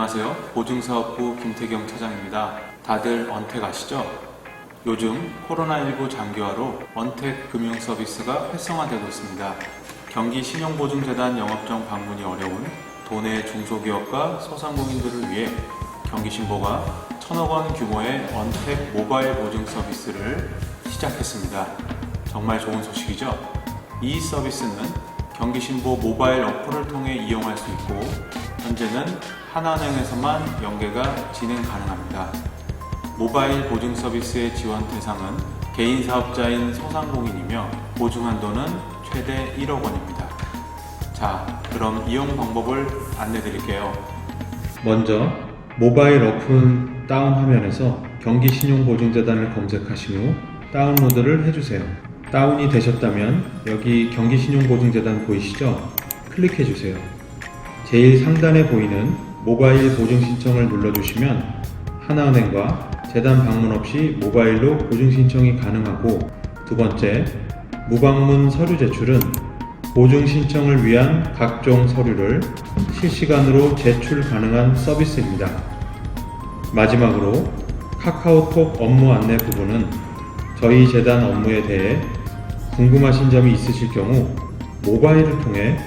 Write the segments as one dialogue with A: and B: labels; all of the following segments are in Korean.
A: 안녕하세요. 보증사업부 김태경 차장입니다. 다들 언택 아시죠? 요즘 코로나19 장기화로 언택 금융 서비스가 활성화되고 있습니다. 경기 신용보증재단 영업정 방문이 어려운 도내 중소기업과 소상공인들을 위해 경기신보가 천억 원 규모의 언택 모바일 보증 서비스를 시작했습니다. 정말 좋은 소식이죠? 이 서비스는 경기신보 모바일 어플을 통해 이용할 수 있고 현재는 하나은행에서만 연계가 진행 가능합니다. 모바일 보증 서비스의 지원 대상은 개인 사업자인 소상공인이며 보증 한도는 최대 1억 원입니다. 자, 그럼 이용 방법을 안내 드릴게요. 먼저 모바일 어플 다운 화면에서 경기신용보증재단을 검색하신 후 다운로드를 해주세요. 다운이 되셨다면 여기 경기신용보증재단 보이시죠? 클릭해 주세요. 제일 상단에 보이는 모바일 보증 신청을 눌러주시면 하나은행과 재단 방문 없이 모바일로 보증 신청이 가능하고 두 번째 무방문 서류 제출은 보증 신청을 위한 각종 서류를 실시간으로 제출 가능한 서비스입니다. 마지막으로 카카오톡 업무 안내 부분은 저희 재단 업무에 대해 궁금하신 점이 있으실 경우 모바일을 통해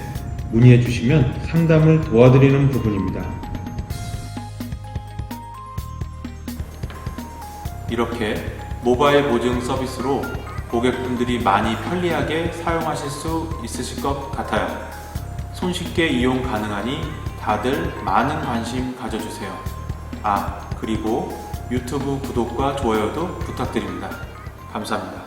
A: 문의해 주시면 상담을 도와드리는 부분입니다. 이렇게 모바일 보증 서비스로 고객분들이 많이 편리하게 사용하실 수 있으실 것 같아요. 손쉽게 이용 가능하니 다들 많은 관심 가져주세요. 아, 그리고 유튜브 구독과 좋아요도 부탁드립니다. 감사합니다.